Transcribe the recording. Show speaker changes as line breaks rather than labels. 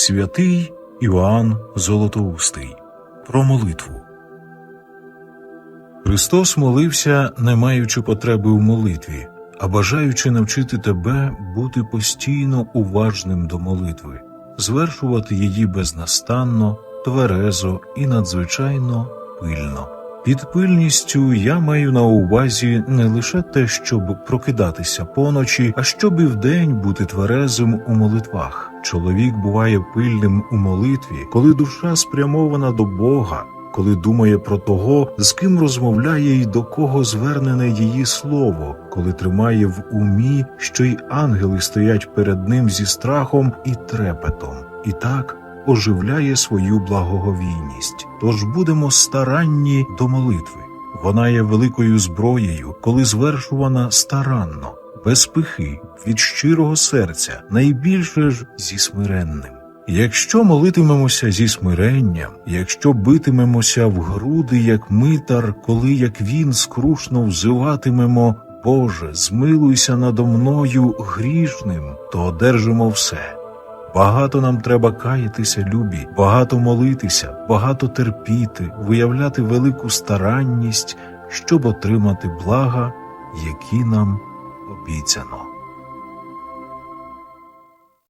Святий Іоанн Золотоустий про молитву. Христос молився, не маючи потреби в молитві, а бажаючи навчити тебе бути постійно уважним до молитви, звершувати її безнастанно, тверезо і надзвичайно пильно. Під пильністю я маю на увазі не лише те, щоб прокидатися поночі, а щоб і вдень бути тверезим у молитвах. Чоловік буває пильним у молитві, коли душа спрямована до Бога, коли думає про того, з ким розмовляє і до кого звернене її слово, коли тримає в умі, що й ангели стоять перед ним зі страхом і трепетом, і так оживляє свою благоговійність. Тож будемо старанні до молитви. Вона є великою зброєю, коли звершувана старанно, без пихи, від щирого серця, найбільше ж зі смиренним. Якщо молитимемося зі смиренням, якщо битимемося в груди, як митар, коли як він скрушно взиватимемо Боже, змилуйся надо мною грішним, то одержимо все. Багато нам треба каятися, любі, багато молитися, багато терпіти, виявляти велику старанність, щоб отримати блага, які нам обіцяно.